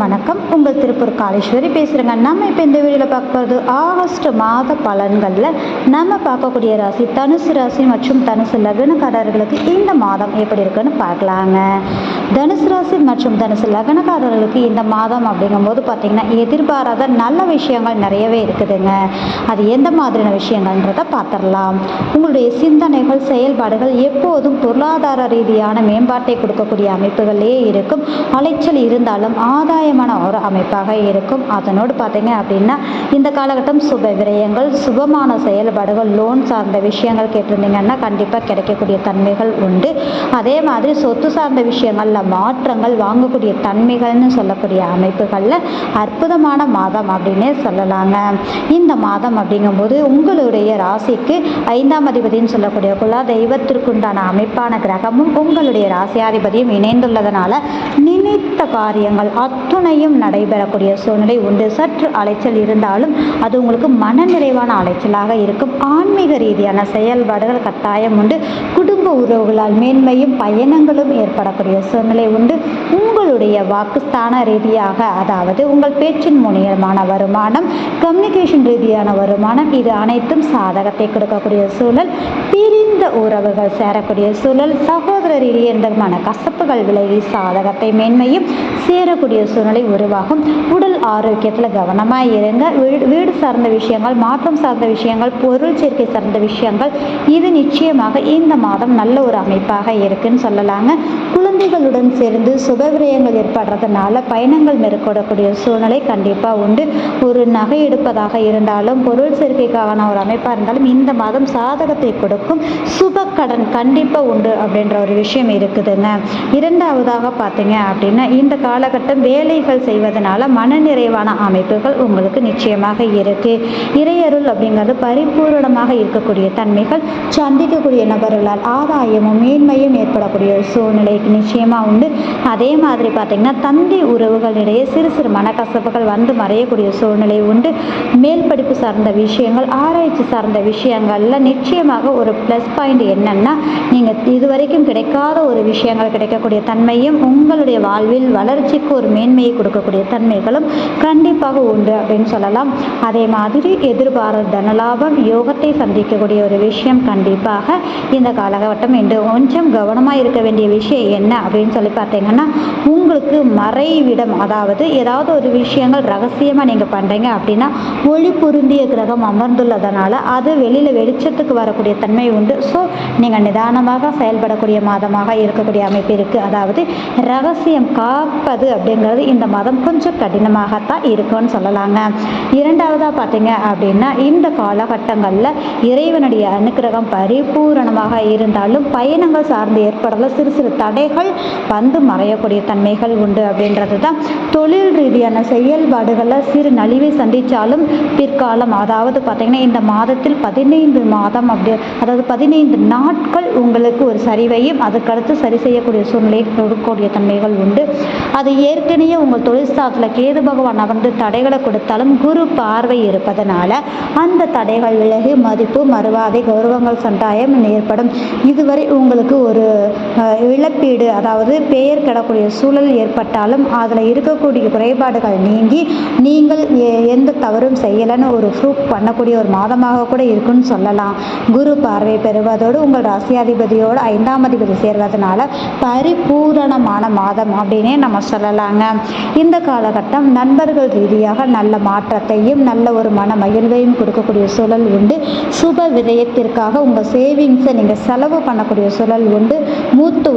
அனைவருக்கும் வணக்கம். உங்கள் திருப்பூர் காளேஸ்வரி பேசுகிறேங்க நம்ம இப்போ இந்த வீடியோவில் பார்க்க போகிறது ஆகஸ்ட் மாத பலன்களில் நம்ம பார்க்கக்கூடிய ராசி தனுசு ராசி மற்றும் தனுசு லக்னக்காரர்களுக்கு இந்த மாதம் எப்படி இருக்குன்னு பார்க்கலாங்க. தனுசு ராசி மற்றும் தனுசு லக்னக்காரர்களுக்கு இந்த மாதம் அப்படிங்கும்போது பார்த்திங்கன்னா எதிர்பாராத நல்ல விஷயங்கள் நிறையவே இருக்குதுங்க. அது எந்த மாதிரியான விஷயங்கள்ன்றத பார்த்துடலாம். உங்களுடைய சிந்தனைகள் செயல்பாடுகள் எப்போதும் பொருளாதார ரீதியான மேம்பாட்டை கொடுக்கக்கூடிய அமைப்புகளே இருக்கும். அலைச்சல் இருந்தாலும் ஆதாயமான ஒரு அமைப்பாக இருக்கும். அதனோடு பார்த்தீங்க அப்படின்னா இந்த காலகட்டம் சுப விரயங்கள் சுபமான செயல்பாடுகள் லோன் சார்ந்த விஷயங்கள் கேட்டிருந்தீங்கன்னா கண்டிப்பாக கிடைக்கக்கூடிய தன்மைகள் உண்டு. அதே மாதிரி சொத்து சார்ந்த விஷயங்களில் மாற்றங்கள் வாங்கக்கூடிய தன்மைகள்னு சொல்லக்கூடிய அமைப்புகளில் அற்புதமான மாதம் அப்படின்னே சொல்லலாங்க. இந்த மாதம் அப்படிங்கும்போது உங்களுடைய ராசிக்கு ஐந்தாம் அதிபதினு சொல்லக்கூடிய குலா தெய்வத்திற்குண்டான அமைப்பான கிரகமும் உங்களுடைய ராசியாதிபதியும் இணைந்துள்ளதனால நினைத்த காரியங்கள் அத்துணையும் நடைபெறக்கூடிய சூழ்நிலை உண்டு. சற்று அலைச்சல் இருந்தாலும் அது உங்களுக்கு மனநிறைவான அலைச்சலாக இருக்கும். ஆன்மீக ரீதியான செயல்பாடுகள் கட்டாயம் உண்டு. குடும்ப உறவுகளால் மேன்மையும் பயணங்களும் ஏற்படக்கூடிய சூழ்நிலை உண்டு. உங்களுடைய வாக்குஸ்தான ரீதியாக அதாவது உங்கள் பேச்சின் மூலியமான வருமானம் கம்யூனிகேஷன் ரீதியான வருமானம் இது அனைத்தும் சாதகத்தை கொடுக்கக்கூடிய சூழல். பிரிந்த உறவுகள் சேரக்கூடிய சூழல். சகோதர ரீதியான கசப்புகள் விலகி சாதகத்தை மேன்மையும் சேரக்கூடிய சூழ்நிலை உருவாகும். உடல் ஆரோக்கியத்தில் கவனமாக இருங்க. வீடு வீடு சார்ந்த விஷயங்கள் மாற்றம் சார்ந்த விஷயங்கள் பொருள் சேர்க்கை சார்ந்த விஷயங்கள் இது நிச்சயமாக இந்த மாதம் நல்ல ஒரு அமைப்பாக இருக்குன்னு சொல்லலாங்க. குழந்தைகளுடன் சேர்ந்து சுபவிரயங்கள் ஏற்படுறதுனால பயணங்கள் மேற்கொள்ளக்கூடிய சூழ்நிலை கண்டிப்பாக உண்டு. ஒரு நகை எடுப்பதாக இருந்தாலும் பொருள் சேர்க்கைக்கான ஒரு அமைப்பாக இருந்தாலும் இந்த மாதம் சாதகத்தை கொடுக்கும் சுப கடன் கண்டிப்பாக உண்டு அப்படின்ற ஒரு விஷயம் இருக்குதுங்க. இரண்டாவதாக பார்த்தீங்க அப்படின்னா இந்த காலகட்டம் வேலைகள் செய்வதனால மனநிறைவான அமைப்புகள் உங்களுக்கு நிச்சயமாக இருக்கு. இறையருள் அப்படிங்கிறது பரிபூரணமாக இருக்கக்கூடிய தன்மைகள் சந்திக்கக்கூடிய நபர்களால் ஆதாயமும் மேன்மையும் ஏற்படக்கூடிய சூழ்நிலை நிச்சயமாக உண்டு. அதே மாதிரி பார்த்தீங்கன்னா தந்தி உறவுகளிடையே சிறு சிறு மனக்கசப்புகள் வந்து மறையக்கூடிய சூழ்நிலை உண்டு. மேல் படிப்பு சார்ந்த விஷயங்கள் ஆராய்ச்சி சார்ந்த விஷயங்களில் நிச்சயமாக ஒரு ப்ளஸ் பாயிண்ட் என்னென்னா நீங்கள் இதுவரைக்கும் கிடைக்காத ஒரு விஷயங்கள் கிடைக்கக்கூடிய தன்மையும் உங்களுடைய வாழ்வில் வளர்ச்சிக்கு ஒரு மேன்மையை கொடுக்கக்கூடிய தன்மைகளும் கண்டிப்பாக உண்டு அப்படின்னு சொல்லலாம். அதே மாதிரி எதிர்பாராத தனலாபம் யோகத்தை சந்திக்கக்கூடிய ஒரு விஷயம் கண்டிப்பாக இந்த காலகட்டம் என்று கொஞ்சம் கவனமாக இருக்க வேண்டிய விஷயம் என்ன அப்படின்னு சொல்லி பார்த்தீங்கன்னா உங்களுக்கு மறைவிடம் அதாவது ஏதாவது ஒரு விஷயங்கள் ரகசியமாக நீங்கள் பண்ணுறீங்க அப்படின்னா ஒளி பொருந்திய கிரகம் அமர்ந்துள்ளதனால அது வெளியில் வெளிச்சத்துக்கு வரக்கூடிய தன்மை உண்டு. ஸோ நீங்கள் நிதானமாக செயல்படக்கூடிய மாதமாக இருக்கக்கூடிய அமைப்பு இருக்குது அதாவது ரகசியம் காப்பது அப்படிங்கிறது இந்த மாதம் கொஞ்சம் கடினமாகத்தான் இருக்கும்னு சொல்லலாங்க. இரண்டாவதாக பார்த்தீங்க அப்படின்னா இந்த காலகட்டங்களில் இறைவனுடைய அனுக்கிரகம் பரிபூரணமாக இருந்தாலும் பயணங்கள் சார்ந்து ஏற்படல. சிறு சிறு தடைகள் வந்து மறையக்கூடிய தன்மைகள் உண்டு அப்படின்றது தான் தொழில் ரீதியான செயல்பாடுகளில் சிறு நலிவை சந்தித்தாலும் பிற்காலம் அதாவது பார்த்திங்கன்னா இந்த மாதத்தில் பதினைந்து மாதம் அப்படி அதாவது பதினைந்து நாட்கள் உங்களுக்கு ஒரு சரிவையும் அதுக்கடுத்து சரி செய்யக்கூடிய சூழ்நிலையை கொடுக்கக்கூடிய தன்மைகள் உண்டு. அது ஏற்கனவே உங்கள் தொழில் ஸ்தானத்தில் கேது பகவான் அமர்ந்து தடைகளை கொடுத்தாலும் குரு பார்வை இருப்பதனால அந்த தடைகள் விலகி மதிப்பு மறுவாதை கௌரவங்கள் சண்டாயம் ஏற்படும். இதுவரை உங்களுக்கு ஒரு இழப்பீடு அதாவது பெயர் கிடக்கூடிய சூழல் ஏற்பட்டாலும் அதில் இருக்கக்கூடிய குறைபாடுகள் நீங்கி நீங்கள் எ- எந்த தவறும் செய்யலைன்னு ஒரு ப்ரூஃப் பண்ணக்கூடிய ஒரு மாதமாக கூட இருக்குன்னு சொல்லலாம். குரு பார்வை பெறுவதோடு உங்கள் ராசியாதிபதியோடு ஐந்தாம் அதிபதி சேர்வதனால பரிபூரணமான மாதம் அப்படின்னே நம்ம சொல்லலாங்க. இந்த காலகட்டம் நண்பர்கள் ரீதியாக நல்ல மாற்றத்தையும் நல்ல ஒரு மன மகிழ்வையும் கொடுக்கக்கூடிய சூழல் உண்டு. சுப விரயத்திற்காக உங்கள் சேவிங்ஸை நீங்கள் செலவு பண்ணக்கூடிய சூழல் உண்டு.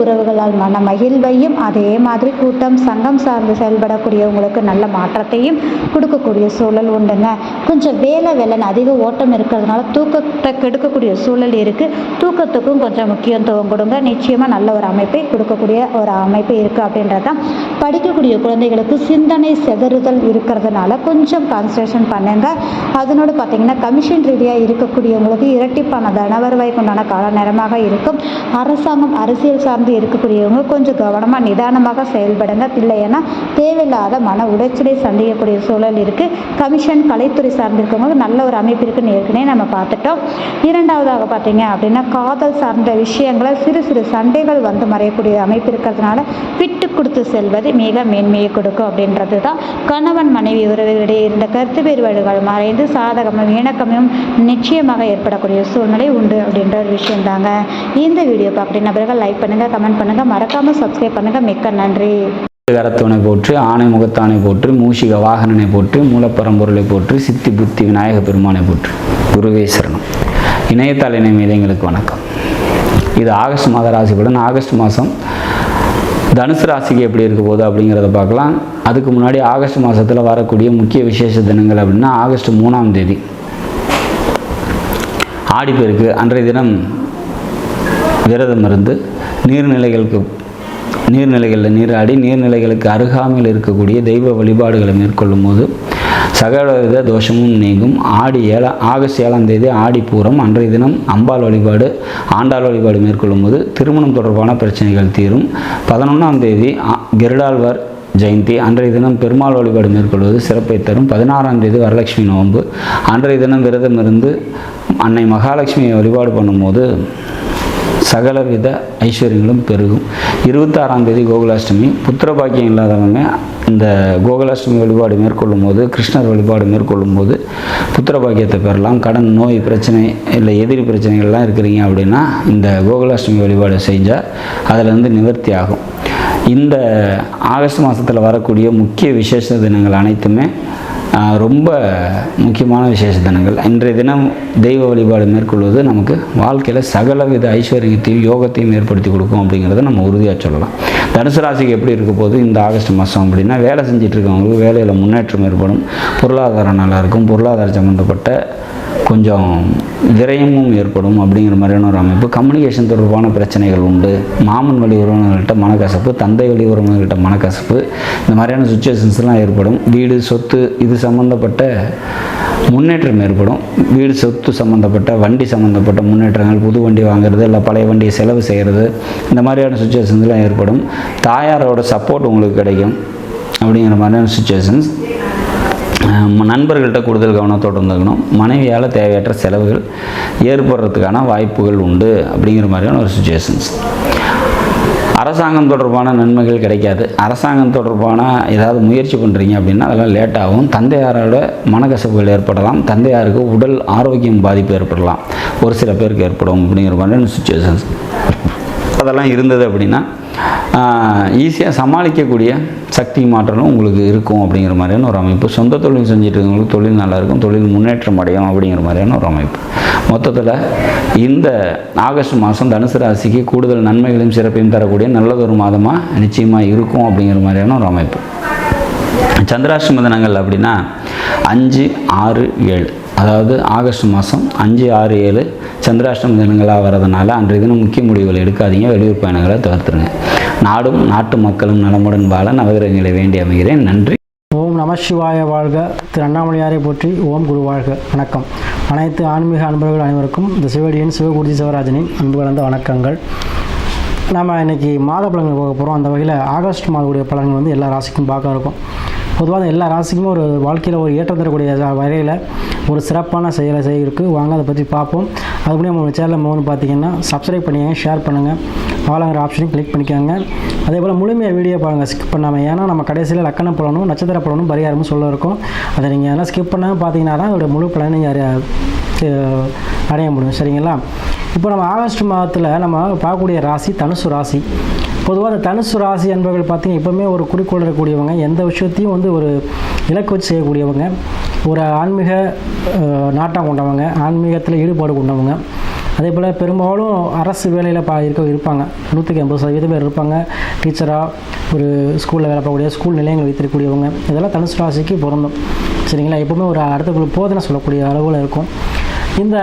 உறவுகளால் மன மகிழ்வையும் அதே மாதிரி கூட்டம் சங்கம் சார்ந்து செயல்படக்கூடியவங்களுக்கு நல்ல மாற்றத்தையும் கொடுக்கக்கூடிய சூழல் உண்டுங்க. கொஞ்சம் வேலை வேலைன்னு அதிக ஓட்டம் இருக்கிறதுனால தூக்கத்தை கெடுக்கக்கூடிய சூழல் இருக்குது தூக்கத்துக்கும் கொஞ்சம் முக்கியத்துவம் கொடுங்க. நிச்சயமாக நல்ல ஒரு அமைப்பை கொடுக்கக்கூடிய ஒரு அமைப்பு இருக்குது அப்படின்றது தான் படிக்கக்கூடிய குழந்தைகளுக்கு சிந்தனை செதறுதல் இருக்கிறதுனால கொஞ்சம் கான்சன்ட்ரேஷன் பண்ணுங்க. அதனோடு பார்த்தீங்கன்னா கமிஷன் ரீதியாக இருக்கக்கூடியவங்களுக்கு இரட்டிப்பான தனவருவாய்க்குண்டான கால நேரமாக இருக்கும். அரசாங்கம் அரசியல் சார்ந்த மாதிரி இருக்கக்கூடியவங்க கொஞ்சம் கவனமாக நிதானமாக செயல்படுங்க. இல்லைன்னா தேவையில்லாத மன உளைச்சலை சந்திக்கக்கூடிய சூழல் இருக்குது கமிஷன் கலைத்துறை சார்ந்திருக்கவங்க நல்ல ஒரு அமைப்பு இருக்குன்னு ஏற்கனவே நம்ம பார்த்துட்டோம். இரண்டாவதாக பார்த்தீங்க அப்படின்னா காதல் சார்ந்த விஷயங்களை சிறு சிறு சண்டைகள் வந்து மறையக்கூடிய அமைப்பு இருக்கிறதுனால விட்டு கொடுத்து செல்வது மிக மேன்மையை கொடுக்கும் அப்படின்றது தான் கணவன் மனைவி உறவுகளிடையே இருந்த கருத்து வேறுபாடுகள் மறைந்து சாதகமும் இணக்கமும் நிச்சயமாக ஏற்படக்கூடிய சூழ்நிலை உண்டு அப்படின்ற ஒரு விஷயம் தாங்க இந்த வீடியோ பார்க்குற நபர்கள் லைக் பண்ணுங்கள் கமெண்ட் பண்ணுங்கள் மறக்காமல் சப்ஸ்கிரைப் பண்ணுங்கள் மிக்க நன்றி. கரத்துவனை போற்று ஆணை முகத்தானை போற்று மூஷிக வாகனனை போற்று மூலப்பரம்பொருளை போற்று சித்தி புத்தி விநாயக பெருமானை போற்று. குருவேஸ்வரனும் சரணம். இணையத்தாள் இணை மீதங்களுக்கு வணக்கம். இது ஆகஸ்ட் மாத ராசி பலன். ஆகஸ்ட் மாதம் தனுசு ராசிக்கு எப்படி இருக்க போகுது அப்படிங்கிறத பார்க்கலாம். அதுக்கு முன்னாடி ஆகஸ்ட் மாதத்தில் வரக்கூடிய முக்கிய விசேஷ தினங்கள் அப்படின்னா ஆகஸ்ட் மூணாம் தேதி. ஆடிப்பெருக்கு. அன்றைய தினம் விரதம் இருந்து நீர்நிலைகளுக்கு நீர்நிலைகளில் நீராடி நீர்நிலைகளுக்கு அருகாமையில் இருக்கக்கூடிய தெய்வ வழிபாடுகளை மேற்கொள்ளும் போது சகலவித தோஷமும் நீங்கும். ஆடி ஏழா ஆகஸ்ட் ஏழாம் தேதி ஆடி பூரம் அன்றைய தினம் அம்பாள் வழிபாடு ஆண்டாள் வழிபாடு மேற்கொள்ளும் போது திருமணம் தொடர்பான பிரச்சனைகள் தீரும். பதினொன்றாம் தேதி ஆ- ஜெயந்தி அன்றைய தினம் பெருமாள் வழிபாடு மேற்கொள்வது சிறப்பை தரும். பதினாறாம் தேதி வரலட்சுமி நோன்பு அன்றைய தினம் விரதம் இருந்து அன்னை மகாலட்சுமியை வழிபாடு பண்ணும்போது சகலவித ஐஸ்வர்யங்களும் பெருகும். இருபத்தாறாம் தேதி கோகுலாஷ்டமி. புத்திர பாக்கியம் இல்லாதவங்க இந்த கோகுலாஷ்டமி வழிபாடு மேற்கொள்ளும் போது கிருஷ்ணர் வழிபாடு மேற்கொள்ளும் போது புத்திர பாக்கியத்தை பெறலாம். கடன் நோய் பிரச்சனை இல்லை எதிரி பிரச்சனைகள்லாம் இருக்கிறீங்க அப்படின்னா இந்த கோகுலாஷ்டமி வழிபாடு செஞ்சால் அதிலிருந்து நிவர்த்தி ஆகும். இந்த ஆகஸ்ட் மாதத்தில் வரக்கூடிய முக்கிய விசேஷ தினங்கள் அனைத்துமே ரொம்ப முக்கியமான விசேஷ தினங்கள் இன்றைய தினம் தெய்வ வழிபாடு மேற்கொள்வது நமக்கு வாழ்க்கையில் சகலவித ஐஸ்வர்யத்தையும் யோகத்தையும் ஏற்படுத்தி கொடுக்கும் அப்படிங்கிறத நம்ம உறுதியாக சொல்லலாம். தனுசு ராசிக்கு எப்படி இருக்க போது இந்த ஆகஸ்ட் மாதம் அப்படின்னா வேலை செஞ்சுட்டு இருக்கவங்களுக்கு வேலையில் முன்னேற்றம் ஏற்படும். பொருளாதாரம் நல்லாயிருக்கும் பொருளாதார பொருளாதாரம் சம்மந்தப்பட்ட கொஞ்சம் விரயமும் ஏற்படும் அப்படிங்கிற மாதிரியான ஒரு அமைப்பு. கம்யூனிகேஷன் தொடர்பான பிரச்சனைகள் உண்டு. மாமன் வழி உறவினர்கள்ட்ட மனக்கசப்பு தந்தை வழி உறவினர்கள்ட்ட மனக்கசப்பு இந்த மாதிரியான சுச்சுவேஷன்ஸ்லாம் ஏற்படும். வீடு சொத்து இது சம்மந்தப்பட்ட முன்னேற்றம் ஏற்படும். வீடு சொத்து சம்மந்தப்பட்ட வண்டி சம்மந்தப்பட்ட முன்னேற்றங்கள் புது வண்டி வாங்குறது இல்லை பழைய வண்டியை செலவு செய்கிறது இந்த மாதிரியான சுச்சுவேஷன்ஸ்லாம் ஏற்படும். தாயாரோட சப்போர்ட் உங்களுக்கு கிடைக்கும் அப்படிங்கிற மாதிரியான சுச்சுவேஷன்ஸ் நண்பர்கள்ட்ட கூடுதல் கவனத்தோடு இருந்துக்கணும். மனைவியால் தேவையற்ற செலவுகள் ஏற்படுறதுக்கான வாய்ப்புகள் உண்டு அப்படிங்கிற மாதிரியான ஒரு சுச்சுவேஷன்ஸ் அரசாங்கம் தொடர்பான நன்மைகள் கிடைக்காது. அரசாங்கம் தொடர்பான ஏதாவது முயற்சி பண்ணுறீங்க அப்படின்னா அதெல்லாம் லேட்டாகும் தந்தையாரோட மனக்கசப்புகள் ஏற்படலாம். தந்தையாருக்கு உடல் ஆரோக்கியம் பாதிப்பு ஏற்படலாம். ஒரு சில பேருக்கு ஏற்படும் அப்படிங்கிற மாதிரியான சுச்சுவேஷன்ஸ் அதெல்லாம் இருந்தது அப்படின்னா ஈஸியாக சமாளிக்கக்கூடிய சக்தி மாற்றலும் உங்களுக்கு இருக்கும் அப்படிங்கிற மாதிரியான ஒரு அமைப்பு. சொந்த தொழில் செஞ்சுட்டு இருக்கவங்களுக்கு தொழில் நல்லாயிருக்கும் தொழில் முன்னேற்றம் அடையும் அப்படிங்கிற மாதிரியான ஒரு அமைப்பு. மொத்தத்தில் இந்த ஆகஸ்ட் மாதம் தனுசு ராசிக்கு கூடுதல் நன்மைகளையும் சிறப்பையும் தரக்கூடிய நல்லதொரு மாதமாக நிச்சயமாக இருக்கும் அப்படிங்கிற மாதிரியான ஒரு அமைப்பு. சந்திராஷ்டம தினங்கள் அப்படின்னா அஞ்சு ஆறு ஏழு. அதாவது ஆகஸ்ட் மாதம் அஞ்சு ஆறு ஏழு சந்திராஷ்டம தினங்களாக வரதுனால அன்றைய தினம் முக்கிய முடிவுகள் எடுக்காதீங்க. வெளியூர் பயணங்களை தவிர்த்துருங்க. நாடும் நாட்டு மக்களும் நலமுடன் வாழ நவகிரகங்களை வேண்டி அமைகிறேன். நன்றி. ஓம் நம சிவாய வாழ்க. திரு அண்ணாமலையாரை போற்றி ஓம் குரு வாழ்க. வணக்கம். அனைத்து ஆன்மீக அன்பர்கள் அனைவருக்கும் இந்த சிவடியன் சிவகுருஜி சிவராஜனின் அன்பு கலந்த வணக்கங்கள். நம்ம இன்னைக்கு மாத பலன்கள் போக போகிறோம் அந்த வகையில் ஆகஸ்ட் மாதத்துடைய பலன்கள் வந்து எல்லா ராசிக்கும் பார்க்க இருக்கும். பொதுவாக எல்லா ராசிக்குமே ஒரு வாழ்க்கையில் ஒரு ஏற்றம் தரக்கூடிய வகையில் ஒரு சிறப்பான செயலை செய்ய இருக்குது வாங்க அதை பற்றி பார்ப்போம். அதுக்குள்ளே நம்ம சேனலில் மூணு பார்த்தீங்கன்னா சப்ஸ்கிரைப் பண்ணிங்க ஷேர் பண்ணுங்கள் ஆளுங்கிற ஆப்ஷனையும் கிளிக் பண்ணிக்கோங்க. அதே போல் முழுமையாக வீடியோ பாருங்கள் ஸ்கிப் பண்ணாமல் ஏன்னா நம்ம கடைசியில் லக்கணம் பலனும் நட்சத்திர பலனும் பரிகாரமும் சொல்ல இருக்கும். அதை நீங்கள் எல்லாம் ஸ்கிப் பண்ணாமல் பார்த்தீங்கன்னா தான் அதோட முழு பலனை நீங்கள் அடைய முடியும். சரிங்களா? இப்போ நம்ம ஆகஸ்ட் மாதத்தில் நம்ம பார்க்கக்கூடிய ராசி தனுசு ராசி. பொதுவாக அந்த தனுசு ராசி என்பவர்கள் பார்த்தீங்கன்னா எப்போவுமே ஒரு குறிக்கோள் இருக்கக்கூடியவங்க. எந்த விஷயத்தையும் வந்து ஒரு இலக்கு வச்சு செய்யக்கூடியவங்க. ஒரு ஆன்மீக நாட்டம் கொண்டவங்க. ஆன்மீகத்தில் ஈடுபாடு கொண்டவங்க. அதே போல் பெரும்பாலும் அரசு வேலையில் பா இருக்க இருப்பாங்க. நூற்றுக்கு எண்பது சதவீதம் பேர் இருப்பாங்க. டீச்சராக ஒரு ஸ்கூலில் வேலை பார்க்கக்கூடிய ஸ்கூல் நிலையங்கள் வைத்திருக்கக்கூடியவங்க. இதெல்லாம் தனுசு ராசிக்கு பொருந்தும். சரிங்களா? எப்போவுமே ஒரு அடுத்தவங்களுக்கு போதனை சொல்லக்கூடிய அளவில் இருக்கும். இந்த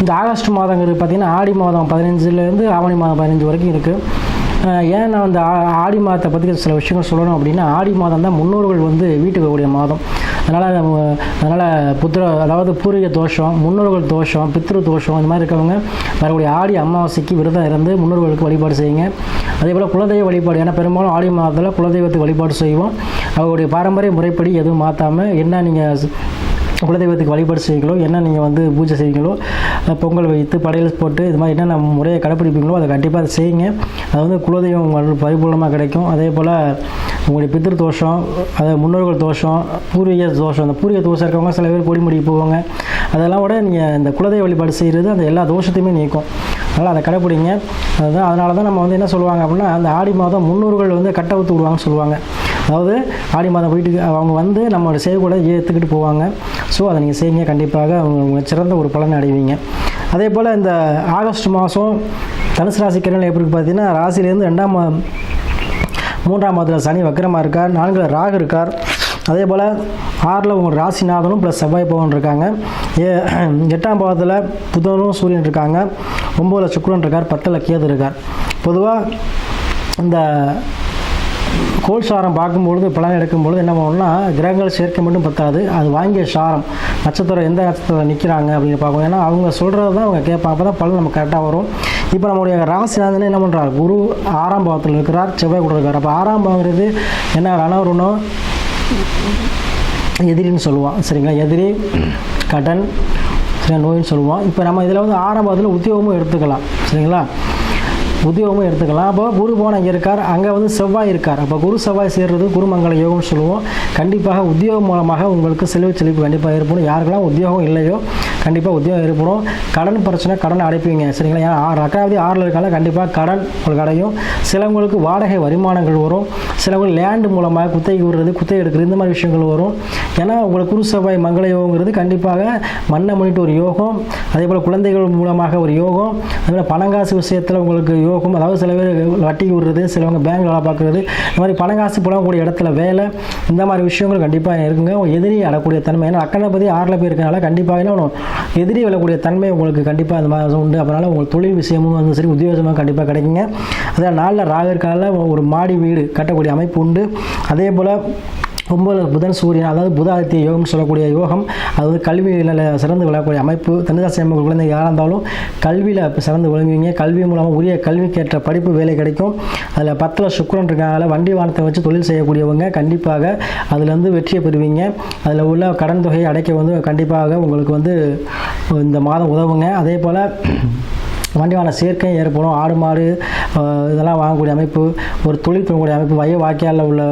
இந்த ஆகஸ்ட் மாதங்கிறது பார்த்திங்கன்னா ஆடி மாதம் பதினஞ்சுலேருந்து ஆவணி மாதம் பதினஞ்சு வரைக்கும் இருக்குது ஏன் நான் அந்த ஆ- ஆடி மாதத்தை பற்றி சில விஷயங்கள் சொல்லணும் அப்படின்னா ஆடி மாதம் தான் முன்னோர்கள் வந்து வீட்டுக்கு வரக்கூடிய மாதம். அதனால் அதனால் புத்திர அதாவது பூர்வீக தோஷம் முன்னோர்கள் தோஷம் பித்ரு தோஷம் இந்த மாதிரி இருக்கவங்க வரக்கூடிய ஆடி அமாவாசைக்கு விரதம் இருந்து முன்னோர்களுக்கு வழிபாடு செய்யுங்க. அதே போல் குலதெய்வ வழிபாடு ஏன்னா பெரும்பாலும் ஆடி மாதத்தில் குலதெய்வத்துக்கு வழிபாடு செய்வோம். அவருடைய பாரம்பரிய முறைப்படி எதுவும் மாற்றாமல் என்ன நீங்கள் குலதெய்வத்துக்கு வழிபாடு செய்வீங்களோ என்ன நீங்கள் வந்து பூஜை செய்வீங்களோ பொங்கல் வைத்து படையல் போட்டு இது மாதிரி என்னென்ன முறையை கடைப்பிடிப்பீங்களோ அதை கண்டிப்பாக அதை செய்யுங்க. அது வந்து குலதெய்வம் உங்களுக்கு பரிபூர்ணமாக கிடைக்கும். அதே போல் உங்களுடைய பித்திரு தோஷம் அதாவது முன்னோர்கள் தோஷம் பூர்வீக தோஷம் அந்த பூர்வீக தோஷம் இருக்கவங்க சில பேர் கொடிமுடி போவாங்க. அதெல்லாம் விட நீங்கள் இந்த குலதெய்வ வழிபாடு செய்கிறது அந்த எல்லா தோஷத்தையுமே நீக்கும். அதனால் அதை கடைப்பிடிங்க. அதுதான் அதனால தான் நம்ம வந்து என்ன சொல்லுவாங்க அப்படின்னா அந்த ஆடி மாதம் முன்னோர்கள் வந்து கட்டை ஊற்று விடுவாங்கன்னு சொல்லுவாங்க. அதாவது ஆடி மாதம் வீட்டுக்கு அவங்க வந்து நம்மளோட செய்கூட ஏற்றுக்கிட்டு போவாங்க. ஸோ அதை நீங்கள் செய்யுங்க கண்டிப்பாக அவங்க சிறந்த ஒரு பலனை அடைவீங்க. அதே போல் இந்த ஆகஸ்ட் மாதம் தனுசு ராசிக்காரர்கள் எப்படி பார்த்தீங்கன்னா ராசிலேருந்து ரெண்டாம் மா மூன்றாம் மாதத்தில் சனி வக்கரமாக இருக்கார். நான்கில் ராகு இருக்கார். அதே போல் ஆறில் உங்கள் ராசிநாதனும் ப்ளஸ் செவ்வாய் பவன் இருக்காங்க. ஏ எட்டாம் பாவத்தில் புதனும் சூரியன் இருக்காங்க. ஒம்போதில் சுக்கிரன் இருக்கார். பத்தில் கேது இருக்கார். பொதுவாக இந்த கோல் சாரம் பார்க்கும்பொழுது பலன் எடுக்கும்பொழுது என்ன பண்ணணும்னா கிரகங்கள் சேர்க்க மட்டும் பத்தாது. அது வாங்கிய சாரம். நட்சத்திரம் எந்த நட்சத்திரத்தில் நிற்கிறாங்க அப்படின்னு பார்க்கணும் ஏன்னா அவங்க சொல்கிறது தான் அவங்க கேட்பாங்க அப்போ தான் பலன் நமக்கு கரெக்டாக வரும். இப்போ நம்மளுடைய ராசிநாதன் என்ன பண்ணுறார் குரு ஆறாம் பாவத்தில் இருக்கிறார் செவ்வாய் கூட இருக்கார். அப்போ ஆறாம் பாவங்கிறது என்ன? ரணவருணம் எதிரின்னு சொல்லுவான். சரிங்களா? எதிரி கடன் சரி நோயின்னு சொல்லுவோம் இப்போ நம்ம இதில் வந்து ஆறாம் பாவத்தில் உத்தியோகமும் எடுத்துக்கலாம். சரிங்களா? உத்தியோகமும் எடுத்துக்கலாம். அப்போ குரு போன இங்கே இருக்கார். அங்கே வந்து செவ்வாய் இருக்கார். அப்போ குரு செவ்வாய் சேர்றது குருமங்கல யோகம்னு சொல்லுவோம். கண்டிப்பாக உத்தியோகம் மூலமாக உங்களுக்கு செலவு செழிப்பு கண்டிப்பாக ஏற்படும். யாருக்கெல்லாம் உத்தியோகம் இல்லையோ கண்டிப்பாக உத்தியோகம் ஏற்படும். கடன் பிரச்சனை கடன் அடைப்பீங்க. சரிங்களா? ஏன்னா ஆறு அக்காவது ஆறில் இருக்கால கண்டிப்பாக கடன் உங்களுக்கு அடையும். சிலவங்களுக்கு வாடகை வருமானங்கள் வரும். சிலவங்களுக்கு லேண்டு மூலமாக குத்தகை விடுறது குத்தகை எடுக்கிறது இந்த மாதிரி விஷயங்கள் வரும். ஏன்னா உங்களுக்கு குரு செவ்வாய் மங்கள யோகங்கிறது கண்டிப்பாக மண்ணை முன்னிட்டு ஒரு யோகம். அதே போல் குழந்தைகள் மூலமாக ஒரு யோகம். அதே போல் பணங்காசு விஷயத்தில் உங்களுக்கு யோகம் அதாவது சில பேர் வட்டி விடுறது சிலவங்க பேங்க் வேலை பார்க்குறது இந்த மாதிரி பணங்காசு புலங்கக்கூடிய இடத்துல வேலை இந்த மாதிரி விஷயங்கள் கண்டிப்பாக இருக்குங்க. எதிரி அடக்கூடிய தன்மை. ஏன்னா அக்கனப்பதி ஆறில் போய் இருக்கனால கண்டிப்பாக எதிரி விழக்கூடிய தன்மை உங்களுக்கு கண்டிப்பாக அந்த மாதிரி உண்டு. அதனால் உங்களுக்கு தொழில் விஷயமும் வந்து சரி உத்தியோகமாக கண்டிப்பாக கிடைக்குங்க. அதே நாளில் ராகற்கால ஒரு மாடி வீடு கட்டக்கூடிய அமைப்பு உண்டு. அதே போல் ஒம்பது புதன் சூரியன் அதாவது புதாதித்ய யோகம்னு சொல்லக்கூடிய யோகம் அதாவது கல்வியில் சிறந்து விளங்கக்கூடிய அமைப்பு தென்னதாசி அமைப்பு குழந்தை யாராக இருந்தாலும் கல்வியில் சிறந்து விளங்குவீங்க. கல்வி மூலமாக உரிய கல்விக்கேற்ற படிப்பு வேலை கிடைக்கும். அதில் பத்தில் சுக்கரன் இருக்காங்க வண்டி வாகனத்தை வச்சு தொழில் செய்யக்கூடியவங்க கண்டிப்பாக அதில் வந்து வெற்றியை பெறுவீங்க. அதில் உள்ள கடன் தொகையை அடைக்க வந்து கண்டிப்பாக உங்களுக்கு வந்து இந்த மாதம் உதவுங்க. அதே போல் வண்டிவான சேர்க்கை ஏற்படும் ஆடு மாடு இதெல்லாம் வாங்கக்கூடிய அமைப்பு ஒரு தொழில் பண்ணக்கூடிய அமைப்பு வய வாய்க்காலில் உள்ள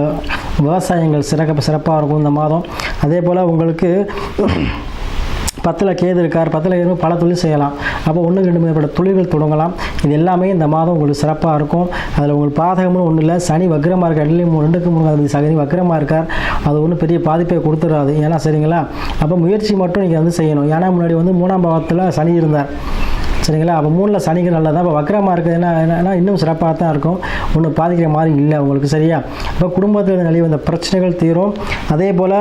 விவசாயங்கள் சிறக்க சிறப்பாக இருக்கும் இந்த மாதம். அதே போல் உங்களுக்கு பத்தில் கேது இருக்கார் பத்தில் கேது பல தொழில் செய்யலாம். அப்போ ஒன்று ரெண்டு மேற்பட்ட தொழில்கள் தொடங்கலாம். இது எல்லாமே இந்த மாதம் உங்களுக்கு சிறப்பாக இருக்கும். அதில் உங்களுக்கு பாதகம்னு ஒன்றும் இல்லை. சனி வக்ரமாக இருக்கார். இட்லி மூணு ரெண்டுக்கு மூணு சனி வக்ரமாக இருக்கார். அது ஒன்றும் பெரிய பாதிப்பை கொடுத்துடாது ஏன்னா சரிங்களா? அப்போ முயற்சி மட்டும் நீங்கள் வந்து செய்யணும். ஏன்னா முன்னாடி வந்து மூணாம் பாவத்தில் சனி இருந்தார். சரிங்களா? அப்போ மூணில் சனிக்கு தான் இப்போ வக்கரமாக இருக்குது என்ன என்னன்னா இன்னும் சிறப்பாக தான் இருக்கும். ஒன்றும் பாதிக்கிற மாதிரி இல்லை உங்களுக்கு சரியா? இப்போ குடும்பத்தில் நிலவி வந்த பிரச்சனைகள் தீரும். அதே போல்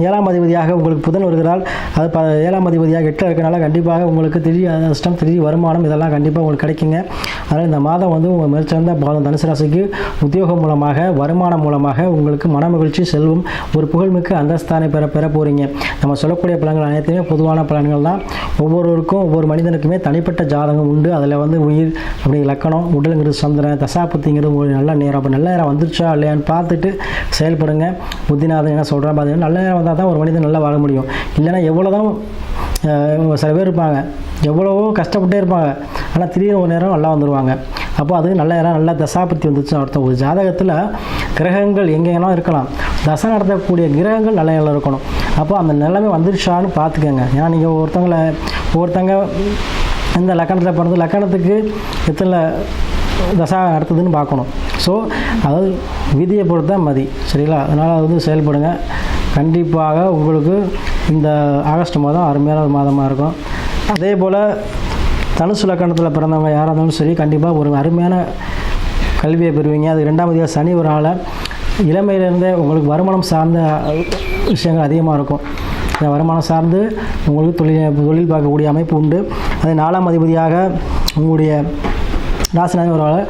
ஏழாம் அதிபதியாக உங்களுக்கு புதன் வருகிறால் அது ப ஏழாம் அதிபதியாக எட்டில் இருக்கிறனால கண்டிப்பாக உங்களுக்கு திடீர் அதிர்ஷ்டம் திடீர் வருமானம் இதெல்லாம் கண்டிப்பாக உங்களுக்கு கிடைக்குங்க. அதனால் இந்த மாதம் வந்து உங்கள் மேற்சிறந்த பாதம் தனுசு ராசிக்கு உத்தியோகம் மூலமாக வருமானம் மூலமாக உங்களுக்கு மன மகிழ்ச்சி செல்வம் ஒரு புகழ்மிக்க அந்தஸ்தானை பெற பெற போகிறீங்க நம்ம சொல்லக்கூடிய பலன்கள் அனைத்துமே பொதுவான பலன்கள் தான். ஒவ்வொருவருக்கும் ஒவ்வொரு மனிதனுக்குமே தனிப்பட்ட ஜாதகம் உண்டு. அதில் வந்து உயிர் அப்படி லக்கணம் உடலுங்கிறது சந்திரன் தசாபத்திங்கிறது ஒரு நல்ல நேரம். அப்போ நல்ல நேரம் வந்துருச்சா இல்லையான்னு பார்த்துட்டு செயல்படுங்க. புத்திநாதன் என்ன சொல்கிறேன் பார்த்தீங்கன்னா நல்ல நேரம் இருந்தால் தான் ஒரு மனிதன் நல்லா வாழ முடியும். இல்லைன்னா எவ்வளோ தான் சில பேர் இருப்பாங்க. எவ்வளவோ கஷ்டப்பட்டே இருப்பாங்க. ஆனால் திடீர்னு ஒரு நேரம் நல்லா வந்துடுவாங்க அப்போ அது நல்ல நேரம் நல்ல தசாபத்தி வந்துச்சுன்னு அர்த்தம். ஒரு ஜாதகத்தில் கிரகங்கள் எங்கெங்கெல்லாம் இருக்கலாம். தசை நடத்தக்கூடிய கிரகங்கள் நல்ல நிலையில் இருக்கணும். அப்போ அந்த நிலைமை வந்துருச்சான்னு பார்த்துக்கோங்க. ஏன்னா நீங்கள் ஒருத்தவங்கள ஒருத்தங்க இந்த லக்கணத்தில் பிறந்து லக்கணத்துக்கு எத்தனை தசா நடத்துதுன்னு பார்க்கணும். ஸோ அதாவது விதியை பொறுத்தான் மதி. சரிங்களா? அதனால் அது வந்து செயல்படுங்க. கண்டிப்பாக உங்களுக்கு இந்த ஆகஸ்ட் மாதம் அருமையான ஒரு மாதமாக இருக்கும். அதே போல் தனுசு லக்கணத்தில் பிறந்தவங்க யாராக இருந்தாலும் சரி கண்டிப்பாக ஒரு அருமையான கல்வியை பெறுவீங்க. அது ரெண்டாவது சனி ஒரு ஆளை. இளமையிலேருந்தே உங்களுக்கு வருமானம் சார்ந்த விஷயங்கள் அதிகமாக இருக்கும். இந்த வருமானம் சார்ந்து உங்களுக்கு தொழில் தொழில் பார்க்கக்கூடிய அமைப்பு உண்டு. அதே நாலாம் அதிபதியாக உங்களுடைய ராசிநாதன் ஒரு ஆளை.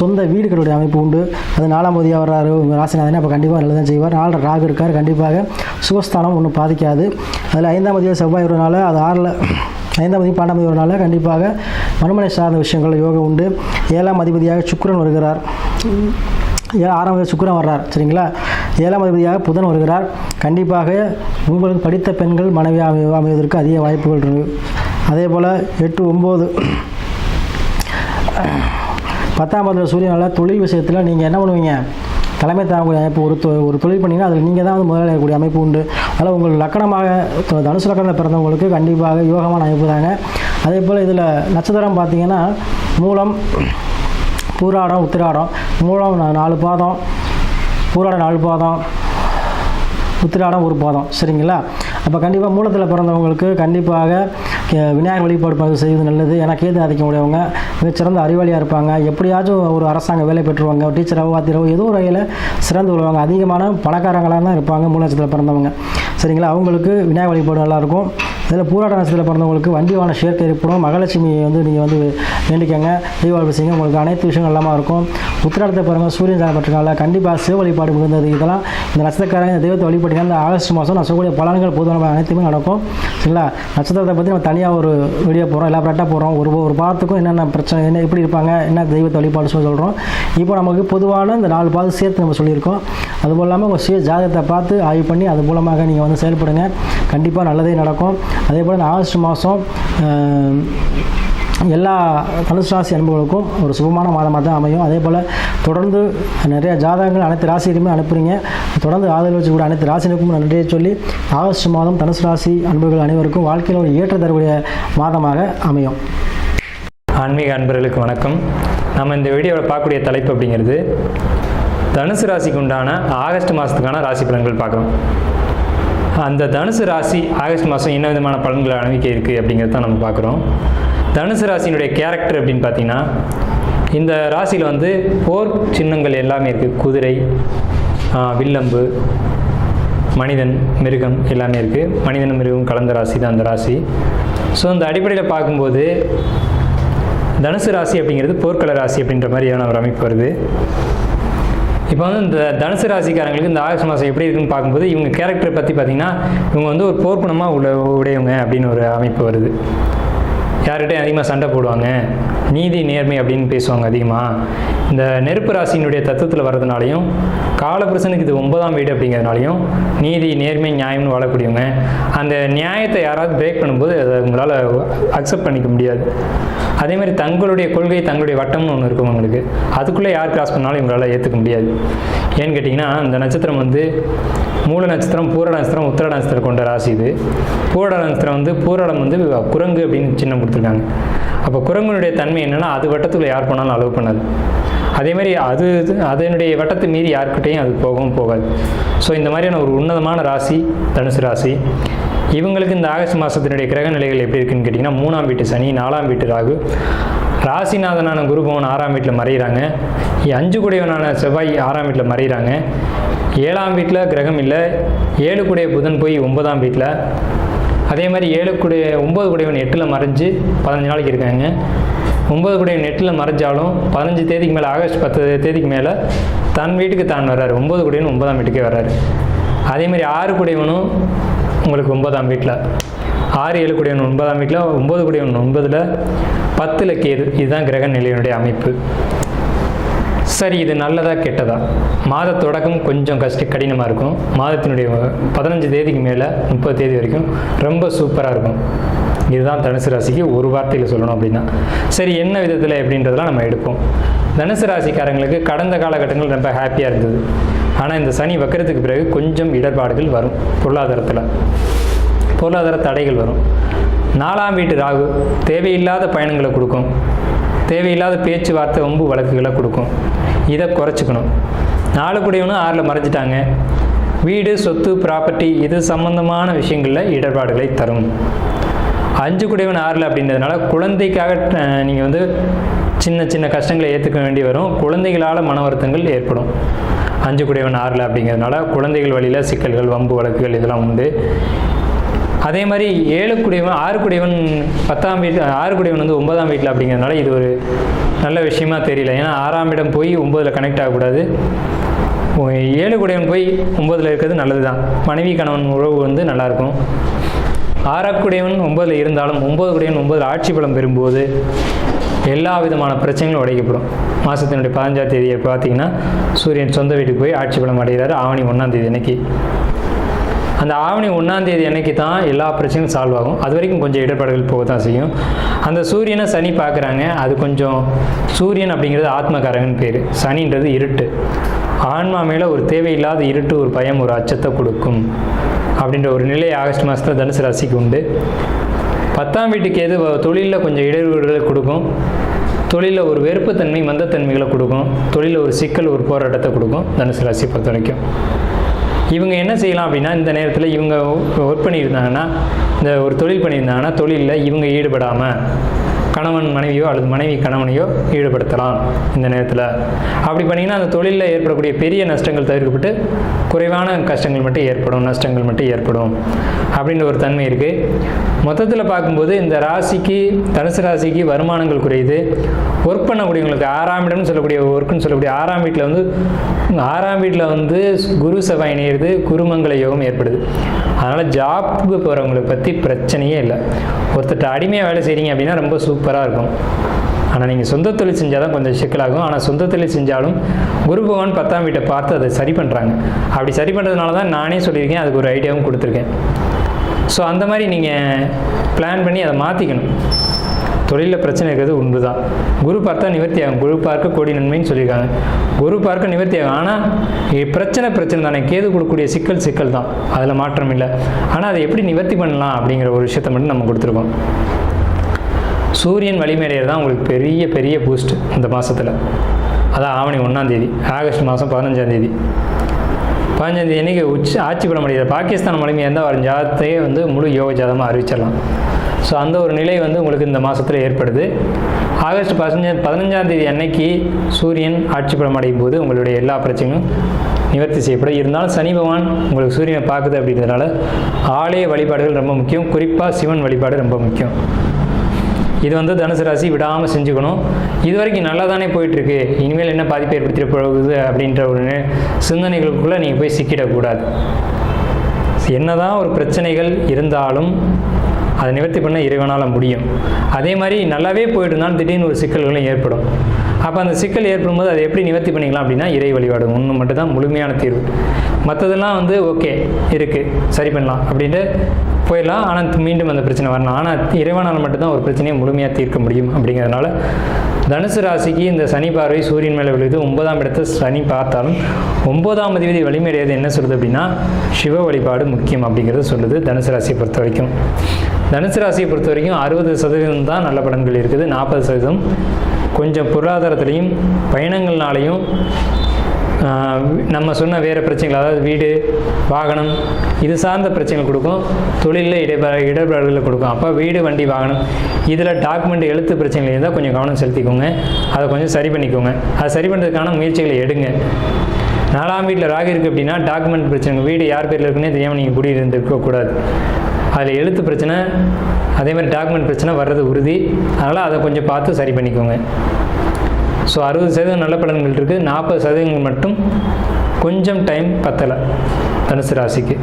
சொந்த வீடுகளுடைய அமைப்பு உண்டு. அது நாலாம் பகுதியாக வர்றாரு. உங்கள் அப்போ கண்டிப்பாக நல்லதான் செய்வார். நாலு ராகு இருக்கார். கண்டிப்பாக சுகஸ்தானம் ஒன்றும் பாதிக்காது. அதில் ஐந்தாம் பகுதியாக செவ்வாய் வருவனால அது ஆறில் ஐந்தாம் அதிபதி பன்னெண்டாம் வருவனால கண்டிப்பாக மறுமனை சார்ந்த விஷயங்கள் யோகம் உண்டு. ஏழாம் அதிபதியாக சுக்கரன் வருகிறார். ஆறாம் அதிபதி சுக்கிரன் வர்றார். சரிங்களா? ஏழாம் அதிபதியாக புதன் வருகிறார். கண்டிப்பாக உங்களுக்கு படித்த பெண்கள் மனைவி அமை அமைவதற்கு அதிக வாய்ப்புகள் இருக்கு. அதே போல் எட்டு ஒம்பது பத்தாம் பதத்தில் சூரியனால் தொழில் விஷயத்தில் நீங்கள் என்ன பண்ணுவீங்க? தலைமை தாங்கக்கூடிய அமைப்பு ஒரு தொ- ஒரு தொழில் பண்ணிங்கன்னா அதில் நீங்கள் தான் வந்து முதலாளியக்கூடிய அமைப்பு உண்டு. அதில் உங்கள் லக்கணமாக தனுசு லக்கணத்தில் பிறந்தவங்களுக்கு கண்டிப்பாக யோகமான அமைப்பு தாங்க. அதே போல் இதில் நட்சத்திரம் பார்த்தீங்கன்னா மூலம் பூராடம் உத்திராடம். மூலம் நாலு பாதம் பூராடம் நாலு பாதம் உத்திராடம் ஒரு பாதம். சரிங்களா? அப்போ கண்டிப்பாக மூலத்தில் பிறந்தவங்களுக்கு கண்டிப்பாக விநாயகர் வழிபாடு ப- செய்வது நல்லது. ஏன்னா கேது ஆதிக்கம் உடையவங்க மிகச்சிறந்த அறிவாளியாக இருப்பாங்க. எப்படியாச்சும் ஒரு அரசாங்க வேலை பெற்றுருவாங்க. டீச்சராகவோ வாத்தியராகவோ ஏதோ ஒரு வகையில் சிறந்து வருவாங்க. அதிகமான பணக்காரங்களாக தான் இருப்பாங்க மூலட்சத்தில் பிறந்தவங்க. சரிங்களா? அவங்களுக்கு விநாயகர் வழிபாடு நல்லாயிருக்கும் இதில் பூராட நட்சத்திரத்தில் பிறந்தவங்களுக்கு வண்டிவான சேர்க்கை ஏற்படும். மகாலட்சுமி வந்து நீங்கள் வந்து வேண்டிக்கங்க. தீபாவளி செய்யுங்க உங்களுக்கு அனைத்து விஷயங்கள் எல்லாமே இருக்கும். உத்திராடத்தை பாருங்க சூரியன் சாப்பிட்ருக்காங்க கண்டிப்பாக சிவ வழிபாடு மிகுந்தது இதெல்லாம். இந்த நட்சத்திரக்காரங்க இந்த தெய்வத்தை வழிபட்டீங்கன்னா இந்த ஆகஸ்ட் மாதம் நான் சொல்லக்கூடிய பலன்கள் பொதுவான அனைத்துமே நடக்கும். சரிங்களா? நட்சத்திரத்தை பற்றி நம்ம தனியாக ஒரு வீடியோ போகிறோம் எல்லா எல்லாம் போகிறோம் ஒரு ஒரு பாதத்துக்கும் என்னென்ன பிரச்சனை என்ன எப்படி இருப்பாங்க என்ன தெய்வத்தை வழிபாடு சொல்லி சொல்கிறோம் இப்போ நமக்கு பொதுவான இந்த நாலு பாதம் சேர்த்து நம்ம சொல்லியிருக்கோம். அதுபோல் இல்லாமல் உங்கள் சுய ஜாதகத்தை பார்த்து ஆய்வு பண்ணி அது மூலமாக நீங்கள் வந்து செயல்படுங்க. கண்டிப்பாக நல்லதே நடக்கும். அதே போல் இந்த ஆகஸ்ட் மாதம் எல்லா தனுசு ராசி அன்புகளுக்கும் ஒரு சுபமான மாதமாக தான் அமையும். அதே போல் தொடர்ந்து நிறைய ஜாதகங்கள் அனைத்து ராசியிலுமே அனுப்புறீங்க. தொடர்ந்து ஆதரவு வச்சுக்கூட அனைத்து ராசினருக்கும் நன்றியை சொல்லி ஆகஸ்ட் மாதம் தனுசு ராசி அன்புகள் அனைவருக்கும் வாழ்க்கையில் ஒரு ஏற்ற தரக்கூடிய மாதமாக அமையும். ஆன்மீக அன்பர்களுக்கு வணக்கம். நம்ம இந்த வீடியோவில் பார்க்கக்கூடிய தலைப்பு அப்படிங்கிறது தனுசு ராசிக்கு உண்டான ஆகஸ்ட் மாதத்துக்கான ராசி பலன்கள் பார்க்குறோம் அந்த தனுசு ராசி ஆகஸ்ட் மாதம் என்ன விதமான பலன்களை அணிவிக்க இருக்குது அப்படிங்கிறத தான் நம்ம பார்க்குறோம். தனுசு ராசியினுடைய கேரக்டர் அப்படின்னு பார்த்தீங்கன்னா இந்த ராசியில் வந்து போர் சின்னங்கள் எல்லாமே இருக்குது குதிரை வில்லம்பு மனிதன் மிருகம் எல்லாமே இருக்குது மனிதன் மிருகம் கலந்த ராசி தான் அந்த ராசி. ஸோ அந்த அடிப்படையில் பார்க்கும்போது தனுசு ராசி அப்படிங்கிறது போர்க்கள ராசி அப்படின்ற மாதிரியான ஒரு அமைப்பு வருது. இப்போ வந்து இந்த தனுசு ராசிக்காரங்களுக்கு இந்த ஆகஸ்ட் மாதம் எப்படி இருக்குன்னு பார்க்கும்போது இவங்க கேரக்டரை பற்றி பார்த்தீங்கன்னா இவங்க வந்து ஒரு போர்க்குணமாக உள்ள உடையவங்க அப்படின்னு ஒரு அமைப்பு வருது. யார்கிட்டையும் அதிகமாக சண்டை போடுவாங்க. நீதி நேர்மை அப்படின்னு பேசுவாங்க அதிகமாக இந்த நெருப்பு ராசியினுடைய தத்துவத்தில் வர்றதுனாலையும் காலபுருஷனுக்கு இது ஒன்பதாம் வீடு அப்படிங்கிறதுனாலையும் நீதி நேர்மை நியாயம்னு வாழக்கூடியவங்க அந்த நியாயத்தை யாராவது பிரேக் பண்ணும்போது அதை உங்களால் அக்செப்ட் பண்ணிக்க முடியாது. அதே மாதிரி தங்களுடைய கொள்கை தங்களுடைய வட்டம்னு ஒன்று இருக்கும் உங்களுக்கு. அதுக்குள்ளே யார் கிராஸ் பண்ணாலும் இவங்களால் ஏற்றுக்க முடியாது. ஏன்னு கேட்டிங்கன்னா இந்த நட்சத்திரம் வந்து மூல நட்சத்திரம் பூரட நட்சத்திரம் உத்திர நட்சத்திரம் கொண்ட ராசி இது. பூரட நட்சத்திரம் வந்து பூரடம் வந்து குரங்கு அப்படின்னு சின்ன கொடுத்துருக்காங்க அப்போ குரங்குனுடைய தன்மை என்னென்னா அது வட்டத்துக்குள்ள யார் போனாலும் அலோவ் பண்ணாது. அதே மாதிரி அது அதனுடைய வட்டத்தை மீறி யாருக்கிட்டையும் அது போகவும் போகாது. ஸோ இந்த மாதிரியான ஒரு உன்னதமான ராசி தனுசு ராசி இவங்களுக்கு இந்த ஆகஸ்ட் மாதத்தினுடைய கிரக நிலைகள் எப்படி இருக்குன்னு கேட்டிங்கன்னா மூணாம் வீட்டு சனி நாலாம் வீட்டு ராகு. ராசிநாதனான குருபவன் ஆறாம் வீட்டில் மறையிறாங்க. அஞ்சு குடையவனான செவ்வாய் ஆறாம் வீட்டில் மறைகிறாங்க ஏழாம் வீட்டில் கிரகம் இல்லை. ஏழு குடைய புதன் போய் ஒன்பதாம் வீட்டில். அதே மாதிரி ஏழு குடைய ஒம்பது குடையவன் எட்டில் மறைஞ்சு பதினஞ்சு நாளைக்கு இருக்காங்க. ஒம்பது குடையவன் எட்டில் மறைஞ்சாலும் பதினஞ்சு தேதிக்கு மேலே ஆகஸ்ட் பத்து தேதிக்கு மேலே தன் வீட்டுக்கு தான் வர்றாரு. ஒம்பது குடையவன் ஒன்பதாம் வீட்டுக்கே வர்றாரு. அதே மாதிரி ஆறு குடையவனும் உங்களுக்கு ஒன்பதாம் வீட்டில் ஆறு ஏழு குடையவன் ஒன்பதாம் வீட்டில் ஒம்பது குடையவன் ஒன்பதில் பத்தில் கேது. இதுதான் கிரக நிலையினுடைய அமைப்பு. சரி இது நல்லதா கெட்டதா? மாத தொடக்கம் கொஞ்சம் கஷ்ட கடினமாக இருக்கும். மாதத்தினுடைய பதினஞ்சு தேதிக்கு மேலே முப்பது தேதி வரைக்கும் ரொம்ப சூப்பராக இருக்கும். இதுதான் தனுசு ராசிக்கு ஒரு வார்த்தையில் சொல்லணும் அப்படின்னா. சரி என்ன விதத்தில் எப்படின்றதெல்லாம் நம்ம எடுப்போம். தனுசு ராசிக்காரங்களுக்கு கடந்த காலகட்டங்கள் ரொம்ப ஹாப்பியாக இருந்தது. ஆனால் இந்த சனி வக்கரத்துக்கு பிறகு கொஞ்சம் இடர்பாடுகள் வரும். பொருளாதாரத்தில். பொருளாதார தடைகள் வரும். நாலாம் வீட்டு ராகு தேவையில்லாத பயணங்களை கொடுக்கும். தேவையில்லாத பேச்சுவார்த்தை வம்பு வழக்குகளை கொடுக்கும். இதை குறைச்சிக்கணும். நாலு குடையவனும் ஆறில் மறைஞ்சிட்டாங்க. வீடு சொத்து ப்ராப்பர்ட்டி இது சம்பந்தமான விஷயங்களில் இடர்பாடுகளை தரும். அஞ்சு குடையவன் ஆறில் அப்படின்றதுனால குழந்தைக்காக நீங்கள் வந்து சின்ன சின்ன கஷ்டங்களை ஏற்றுக்க வேண்டி வரும். குழந்தைகளால் மன வருத்தங்கள் ஏற்படும். அஞ்சு குடையவன் ஆறில் அப்படிங்கிறதுனால குழந்தைகள் வழியில் சிக்கல்கள் வம்பு வழக்குகள் இதெல்லாம் உண்டு. அதே மாதிரி ஏழு குடியவன் ஆறு குடியவன் பத்தாம் வீட்டு ஆறு குடியவன் வந்து ஒன்பதாம் வீட்டில் அப்படிங்கிறதுனால இது ஒரு நல்ல விஷயமா தெரியல. ஏன்னா ஆறாம் இடம் போய் ஒம்பதில் கனெக்ட் ஆகக்கூடாது. ஏழு குடையவன் போய் ஒம்பதில் இருக்கிறது நல்லது தான் மனைவி கணவன் உறவு வந்து நல்லாயிருக்கும் ஆறாக்குடையவன் ஒன்பதில் இருந்தாலும் ஒன்பது குடையவன் ஒன்பதில் ஆட்சி பலம் பெறும்போது எல்லா விதமான பிரச்சனைகளும் உடைக்கப்படும். மாதத்தினுடைய பதினஞ்சாம் தேதியை பார்த்தீங்கன்னா சூரியன் சொந்த வீட்டுக்கு போய் ஆட்சி பலம் அடைகிறார். ஆவணி ஒன்றாம் தேதி அன்னைக்கு. அந்த ஆவணி ஒன்றாம் தேதி அன்னைக்கு தான் எல்லா பிரச்சனையும் சால்வ் ஆகும். அது வரைக்கும் கொஞ்சம் இடர்பாடுகள் போக தான் செய்யும். அந்த சூரியனை சனி பார்க்குறாங்க. அது கொஞ்சம் சூரியன் அப்படிங்கிறது ஆத்மகாரகன் பேர். சனின்றது இருட்டு. ஆன்மா மேலே ஒரு தேவையில்லாத இருட்டு ஒரு பயம் ஒரு அச்சத்தை கொடுக்கும் அப்படின்ற ஒரு நிலை ஆகஸ்ட் மாதத்தில் தனுசு ராசிக்கு உண்டு. பத்தாம் வீட்டுக்கு எது தொழிலில் கொஞ்சம் இடையூறுகளை கொடுக்கும். தொழிலில் ஒரு வெறுப்புத்தன்மை மந்தத்தன்மைகளை கொடுக்கும். தொழிலில் ஒரு சிக்கல் ஒரு போராட்டத்தை கொடுக்கும் தனுசு ராசி பொறுத்த வரைக்கும் இவங்க என்ன செய்யலாம் அப்படின்னா இந்த நேரத்தில் இவங்க ஒர்க் பண்ணியிருந்தாங்கன்னா இந்த ஒரு தொழில் பண்ணியிருந்தாங்கன்னா தொழிலில் இவங்க ஈடுபடாமல் கணவன் மனைவியோ அல்லது மனைவி கணவனையோ ஈடுபடுத்தலாம் இந்த நேரத்தில். அப்படி பண்ணிங்கன்னா அந்த தொழிலில் ஏற்படக்கூடிய பெரிய நஷ்டங்கள் தவிர்க்கப்பட்டு குறைவான கஷ்டங்கள் மட்டும் ஏற்படும் நஷ்டங்கள் மட்டும் ஏற்படும் அப்படின்ற ஒரு தன்மை இருக்குது மொத்தத்தில் பார்க்கும்போது இந்த ராசிக்கு தனுசு ராசிக்கு வருமானங்கள் குறையுது. ஒர்க் பண்ணக்கூடியவங்களுக்கு ஆறாம் இடம்னு சொல்லக்கூடிய ஒர்க்குன்னு சொல்லக்கூடிய ஆறாம் வீட்டில் வந்து ஆறாம் வீட்டில் வந்து குரு செவ்வாய் நேருது குருமங்கள யோகம் ஏற்படுது. அதனால் ஜாப்புக்கு போகிறவங்களை பற்றி பிரச்சனையே இல்லை. ஒருத்தர் அடிமையாக வேலை செய்கிறீங்க அப்படின்னா ரொம்ப சூப்பராக இருக்கும். ஆனால் நீங்கள் சொந்த தொழில் செஞ்சால் தான் கொஞ்சம் சிக்கலாகும். ஆனால் சொந்த தொழில் செஞ்சாலும் குரு பகவான் பத்தாம் வீட்டை பார்த்து அதை சரி பண்ணுறாங்க அப்படி சரி பண்ணுறதுனால தான் நானே சொல்லியிருக்கேன் அதுக்கு ஒரு ஐடியாவும் கொடுத்துருக்கேன். ஸோ அந்த மாதிரி நீங்கள் பிளான் பண்ணி அதை மாற்றிக்கணும் தொழிலில் பிரச்சனை இருக்கிறது உண்டு தான் குரு பார்த்தா நிவர்த்தி ஆகும் குரு பார்க்க கோடி நன்மைன்னு சொல்லியிருக்காங்க. குரு பார்க்க நிவர்த்தி ஆகும் ஆனால் பிரச்சனை பிரச்சனை தானே. கேது கொடுக்கக்கூடிய சிக்கல் சிக்கல் தான் அதில் மாற்றம் இல்லை. ஆனால் அதை எப்படி நிவர்த்தி பண்ணலாம் அப்படிங்கிற ஒரு விஷயத்தை மட்டும் நம்ம கொடுத்துருக்கோம். சூரியன் வலிமையடைகிறது தான் உங்களுக்கு பெரிய பெரிய பூஸ்ட் இந்த மாதத்தில் அதான் ஆவணி ஒன்றாந்தேதி ஆகஸ்ட் மாதம் பதினஞ்சாந்தேதி பதினஞ்சாந்தேதி பதினஞ்சாம் உச்சி உச்ச ஆட்சி பண்ண முடியாது? பாகிஸ்தான் வலிமையாக இருந்தால் வரும் ஜாதத்தையே வந்து முழு யோக ஜாதமாக அறிவிச்சிடலாம். ஸோ அந்த ஒரு நிலை வந்து உங்களுக்கு இந்த மாதத்தில் ஏற்படுது. ஆகஸ்ட் பதினஞ்சா பதினஞ்சாந்தேதி அன்னைக்கு சூரியன் ஆட்சி பலம் அடையும் போது உங்களுடைய எல்லா பிரச்சனையும் நிவர்த்தி செய்யப்படும். இருந்தாலும் சனி பகவான் உங்களுக்கு சூரியனை பார்க்குது அப்படின்றதுனால ஆலய வழிபாடுகள் ரொம்ப முக்கியம். குறிப்பாக சிவன் வழிபாடு ரொம்ப முக்கியம். இது வந்து தனுசு ராசி விடாமல் செஞ்சுக்கணும். இது வரைக்கும் நல்லா தானே போயிட்டுருக்கு. இனிமேல் என்ன பாதிப்பு ஏற்படுத்திட போகுது அப்படின்ற ஒரு சிந்தனைகளுக்குள்ளே நீங்கள் போய் சிக்கிடக்கூடாது. என்னதான் ஒரு பிரச்சனைகள் இருந்தாலும் அதை நிவர்த்தி பண்ண இறைவனால் முடியும். அதே மாதிரி நல்லாவே போயிட்டு இருந்தாலும் திடீர்னு ஒரு சிக்கல்களும் ஏற்படும். அப்போ அந்த சிக்கல் ஏற்படும் போது அதை எப்படி நிவர்த்தி பண்ணிக்கலாம் அப்படின்னா இறை வழிபாடு. ஒன்று மட்டும் தான் முழுமையான தீர்வு. மற்றதெல்லாம் வந்து ஓகே இருக்குது சரி பண்ணலாம் அப்படின்ட்டு போயிடலாம். ஆனால் மீண்டும் அந்த பிரச்சனை வரலாம் ஆனால் இறைவனால் மட்டும்தான் ஒரு பிரச்சனையை முழுமையாக தீர்க்க முடியும் அப்படிங்கிறதுனால தனுசு ராசிக்கு இந்த சனி பார்வை சூரியன் மேலே விழுது. ஒன்பதாம் இடத்தை சனி பார்த்தாலும் ஒன்பதாம் அதிபதி வலிமையடையாது. என்ன சொல்லுது அப்படின்னா சிவ வழிபாடு முக்கியம் அப்படிங்கிறத சொல்லுது தனுசு ராசியை பொறுத்த வரைக்கும் தனுசு ராசியை பொறுத்த வரைக்கும் அறுபது சதவீதம் தான் நல்ல பலன்கள் இருக்குது. நாற்பது சதவீதம் கொஞ்சம் பொருளாதாரத்துலேயும் பயணங்கள்னாலையும் நம்ம சொன்ன வேறு பிரச்சனைகள் அதாவது வீடு வாகனம் இது சார்ந்த பிரச்சனைகள் கொடுக்கும். தொழிலில் இடர்பா இடர்பாடுகளை கொடுக்கும். அப்போ வீடு வண்டி வாகனம் இதில் டாக்குமெண்ட் எழுத்து பிரச்சனைகள் இருந்தால் கொஞ்சம் கவனம் செலுத்திக்கோங்க. அதை கொஞ்சம் சரி பண்ணிக்கோங்க. அதை சரி பண்ணுறதுக்கான முயற்சிகளை எடுங்க. நாலாம் வீட்டில் ராகி இருக்குது அப்படின்னா டாக்குமெண்ட் பிரச்சனை வீடு யார் பேரில் இருக்குன்னே தெரியாமல் நீங்கள் குடியிருந்துருக்கக்கூடாது. அதில் எழுத்து பிரச்சனை அதே மாதிரி டாக்குமெண்ட் பிரச்சனை வர்றது உறுதி. அதனால் அதை கொஞ்சம் பார்த்து சரி பண்ணிக்கோங்க. ஸோ அறுபது சதவீதம் நல்ல பலன்கள் இருக்குது நாற்பது சதவீதங்கள் மட்டும் கொஞ்சம் டைம் பத்தலை. தனுசு ராசிக்கு.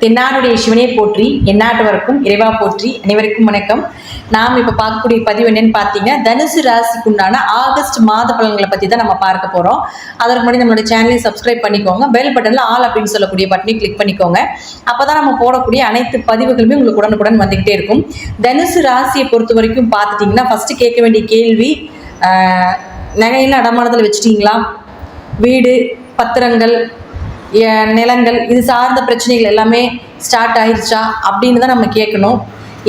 தென்னாடுடைய சிவனே போற்றி எந்நாட்டவருக்கும் இறைவா போற்றி அனைவருக்கும் வணக்கம். நாம் இப்போ பார்க்கக்கூடிய பதிவு என்னன்னு பார்த்தீங்கன்னா தனுசு ராசிக்கு உண்டான ஆகஸ்ட் மாத பலன்களை பற்றி தான் நம்ம பார்க்க போகிறோம் அதற்கு முன்னாடி நம்மளோட சேனலை சப்ஸ்கிரைப் பண்ணிக்கோங்க. பெல் பட்டனில் ஆல் அப்படின்னு சொல்லக்கூடிய பட்டனையும் கிளிக் பண்ணிக்கோங்க. அப்போ தான் நம்ம போடக்கூடிய அனைத்து பதிவுகளுமே உங்களுக்கு உடனுக்குடன் வந்துக்கிட்டே இருக்கும். தனுசு ராசியை பொறுத்த வரைக்கும் பார்த்துட்டிங்கன்னா ஃபஸ்ட்டு கேட்க வேண்டிய கேள்வி நகையில் அடமானத்தில் வச்சுட்டீங்களா? வீடு பத்திரங்கள் நிலங்கள் இது சார்ந்த பிரச்சனைகள் எல்லாமே ஸ்டார்ட் ஆயிடுச்சா அப்படின்னு தான் நம்ம கேட்கணும்.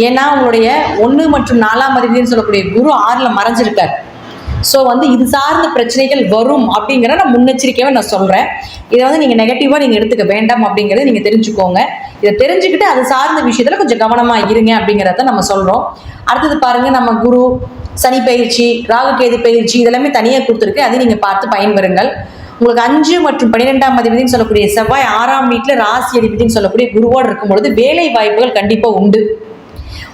ஏன்னா உங்களுடைய ஒன்று மற்றும் நாலாம் அதிபதினு சொல்லக்கூடிய குரு ஆறில் மறைஞ்சிருக்கார். ஸோ வந்து இது சார்ந்த பிரச்சனைகள் வரும் அப்படிங்கிற நான் முன்னெச்சரிக்கையாக நான் சொல்கிறேன் இதை வந்து நீங்கள் நெகட்டிவாக நீங்கள் எடுத்துக்க வேண்டாம் அப்படிங்கிறத நீங்கள் தெரிஞ்சுக்கோங்க. இதை தெரிஞ்சுக்கிட்டு அது சார்ந்த விஷயத்தில் கொஞ்சம் கவனமாக இருங்க அப்படிங்கிறத நம்ம சொல்கிறோம் அடுத்தது பாருங்கள் நம்ம குரு சனி பயிற்சி ராகு கேது பயிற்சி இதெல்லாமே தனியாக கொடுத்துருக்கு. அதை நீங்கள் பார்த்து பயன்பெறுங்கள். உங்களுக்கு அஞ்சு மற்றும் பன்னிரெண்டாம் அதிபதினு சொல்லக்கூடிய செவ்வாய் ஆறாம் வீட்டில் ராசி அதிபதினு சொல்லக்கூடிய குருவோடு இருக்கும் பொழுது வேலை வாய்ப்புகள் கண்டிப்பாக உண்டு.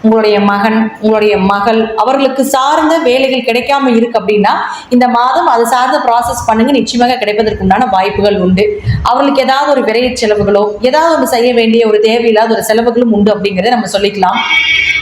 உங்களுடைய மகன் உங்களுடைய மகள் அவர்களுக்கு சார்ந்த வேலைகள் கிடைக்காம இருக்கு அப்படின்னா இந்த மாதம் அது சார்ந்த ப்ராசஸ் பண்ணுங்க. நிச்சயமாக கிடைப்பதற்கு உண்டான வாய்ப்புகள் உண்டு. அவர்களுக்கு ஏதாவது ஒரு விரைய செலவுகளோ ஏதாவது ஒன்று செய்ய வேண்டிய ஒரு தேவையில்லாத ஒரு செலவுகளும் உண்டு அப்படிங்கிறத நம்ம சொல்லிக்கலாம்.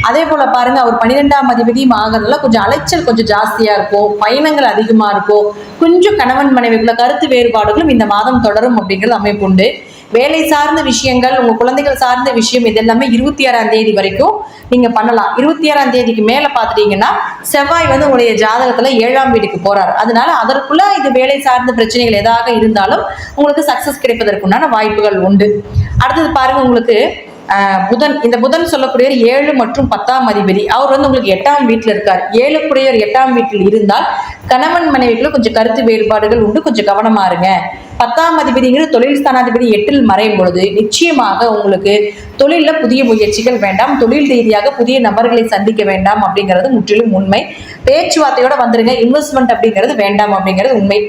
அதே போல பாருங்க அவர் பன்னிரெண்டாம் அதிபதியும் ஆகிறதுல கொஞ்சம் அலைச்சல் கொஞ்சம் ஜாஸ்தியா இருக்கும் பயணங்கள் அதிகமா இருக்கும் கொஞ்சம் கணவன் மனைவிக்குள்ள கருத்து வேறுபாடுகளும் இந்த மாதம் தொடரும் அப்படிங்கிறது அமைப்பு உண்டு வேலை சார்ந்த விஷயங்கள் உங்க குழந்தைகள் சார்ந்த விஷயம் இது எல்லாமே இருபத்தி ஆறாம் தேதி வரைக்கும் நீங்க பண்ணலாம். இருபத்தி ஆறாம் தேதிக்கு மேல பாத்துட்டீங்கன்னா செவ்வாய் வந்து உங்களுடைய ஜாதகத்துல ஏழாம் வீட்டுக்கு போகிறார் அதனால அதற்குள்ள இது வேலை சார்ந்த பிரச்சனைகள் எதாக இருந்தாலும் உங்களுக்கு சக்சஸ் கிடைப்பதற்குண்டான வாய்ப்புகள் உண்டு. அடுத்தது பாருங்க உங்களுக்கு புதன் இந்த புதன் சொல்லக்கூடியவர் ஏழு மற்றும் பத்தாம் அதிபதி. அவர் வந்து உங்களுக்கு எட்டாம் வீட்டில் இருக்கார். ஏழுக்குடையவர் எட்டாம் வீட்டில் இருந்தால் கணவன் மனைவிக்குள்ள கொஞ்சம் கருத்து வேறுபாடுகள் உண்டு. கொஞ்சம் கவனமா இருங்க. பத்தாம் அதிபதிங்கிற தொழில் ஸ்தானாதிபதி எட்டில் மறையும் பொழுது நிச்சயமாக உங்களுக்கு தொழிலில் புதிய முயற்சிகள் வேண்டாம். தொழில் ரீதியாக புதிய நபர்களை சந்திக்க வேண்டாம் அப்படிங்கிறது முற்றிலும் உண்மை. பேச்சுவார்த்தையோட வந்துருங்க. இன்வெஸ்ட்மெண்ட் அப்படிங்கிறது வேண்டாம் அப்படிங்கிறது உண்மை.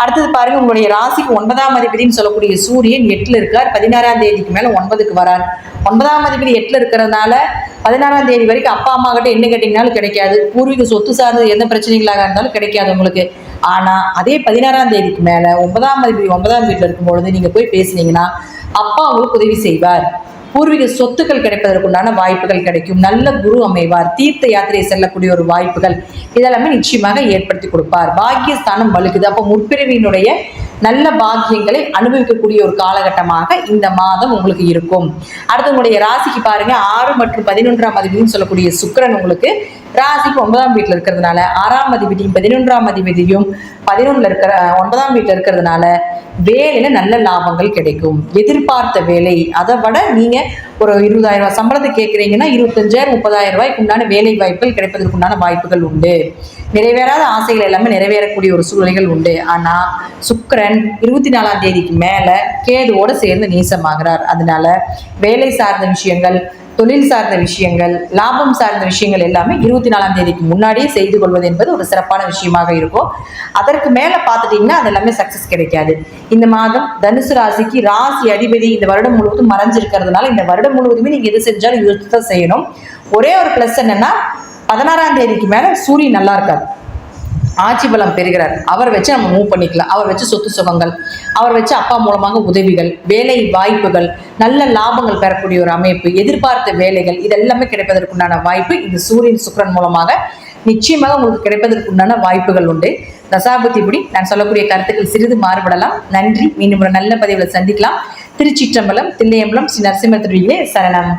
அடுத்தது பாருங்க உங்களுடைய ராசிக்கு ஒன்பதாம் அதிபதினு சொல்லக்கூடிய சூரியன் எட்டுல இருக்கார். பதினாறாம் தேதிக்கு மேல ஒன்பதுக்கு வரார். ஒன்பதாம் அதிபதி எட்டுல இருக்கிறதுனால பதினாறாம் தேதி வரைக்கும் அப்பா அம்மா கிட்ட என்ன கேட்டீங்கனாலும் கிடைக்காது. பூர்வீக சொத்து சார்ந்தது எந்த பிரச்சனைகளாக இருந்தாலும் கிடைக்காது உங்களுக்கு. ஆனா அதே பதினாறாம் தேதிக்கு மேல ஒன்பதாம் அதிபதி ஒன்பதாம் வீட்டுல இருக்கும் பொழுது நீங்க போய் பேசுனீங்கன்னா அப்பா உங்களுக்கு உதவி செய்வார். பூர்வீக சொத்துக்கள் கிடைப்பதற்குண்டான வாய்ப்புகள் கிடைக்கும். நல்ல குரு அமைவார். தீர்த்த யாத்திரை செல்லக்கூடிய ஒரு வாய்ப்புகள் இதெல்லாமே நிச்சயமாக ஏற்படுத்தி கொடுப்பார். பாக்கியஸ்தானம் வலுக்குது. அப்போ முற்பிறவியினுடைய நல்ல பாக்கியங்களை அனுபவிக்கக்கூடிய ஒரு காலகட்டமாக இந்த மாதம் உங்களுக்கு இருக்கும். அடுத்து உங்களுடைய ராசிக்கு பாருங்க. ஆறு மற்றும் பதினொன்றாம் அதிபதினு சொல்லக்கூடிய சுக்கிரன் உங்களுக்கு ராசிக்கு ஒன்பதாம் வீட்டில் இருக்கிறதுனால ஆறாம் அதிபதியும் பதினொன்றாம் அதிபதியும் பதினொன்றுல இருக்கிற ஒன்பதாம் வீட்டில் இருக்கிறதுனால வேலையில நல்ல லாபங்கள் கிடைக்கும். எதிர்பார்த்த வேலை. அதை விட நீங்க ஒரு இருபதாயிரம் ரூபாய் சம்பளத்தை கேட்குறீங்கன்னா இருபத்தஞ்சாயிரம் முப்பதாயிரம் ரூபாய்க்கு உண்டான வேலை வாய்ப்புகள் கிடைப்பதற்கு உண்டான வாய்ப்புகள் உண்டு. நிறைவேறாத ஆசைகள் எல்லாமே நிறைவேறக்கூடிய ஒரு சூழ்நிலைகள் உண்டு. ஆனால் சுக்கரன் இருபத்தி நாலாம் தேதிக்கு மேலே கேதுவோடு சேர்ந்து நீசமாகிறார். அதனால வேலை சார்ந்த விஷயங்கள் தொழில் சார்ந்த விஷயங்கள் லாபம் சார்ந்த விஷயங்கள் எல்லாமே இருபத்தி நாலாம் தேதிக்கு முன்னாடியே செய்து கொள்வது என்பது ஒரு சிறப்பான விஷயமாக இருக்கும். அதற்கு மேல பார்த்துட்டிங்கன்னா அது எல்லாமே சக்சஸ் கிடைக்காது. இந்த மாதம் தனுசு ராசிக்கு ராசி அதிபதி இந்த வருடம் முழுவதும் மறைஞ்சிருக்கிறதுனால இந்த வருடம் முழுவதுமே நீங்க எது செஞ்சாலும் யோசித்து தான் செய்யணும். ஒரே ஒரு ப்ளஸ் என்னன்னா பதினாறாம் தேதிக்கு மேல சூரியன் நல்லா இருக்காது. ஆட்சி பலம் பெறுகிறார். அவர் வச்சு நம்ம மூவ் பண்ணிக்கலாம். அவர் வச்சு சொத்து சுகங்கள் அவர் வச்சு அப்பா மூலமாக உதவிகள் வேலை வாய்ப்புகள் நல்ல லாபங்கள் பெறக்கூடிய ஒரு அமைப்பு எதிர்பார்த்த வேலைகள் இதெல்லாமே கிடைப்பதற்குண்டான வாய்ப்பு இந்த சூரியன் சுக்கிரன் மூலமாக நிச்சயமாக உங்களுக்கு கிடைப்பதற்குண்டான வாய்ப்புகள் உண்டு. தசாபுத்திபடி நான் சொல்லக்கூடிய கருத்துக்கள் சிறிது மாறுபடலாம். நன்றி. மீண்டும் ஒரு நல்ல பதிவில் சந்திக்கலாம். திருச்சிற்றம்பலம் தில்லையம்பலம் ஸ்ரீ நரசிம்ம திருவியிலே சரணம்.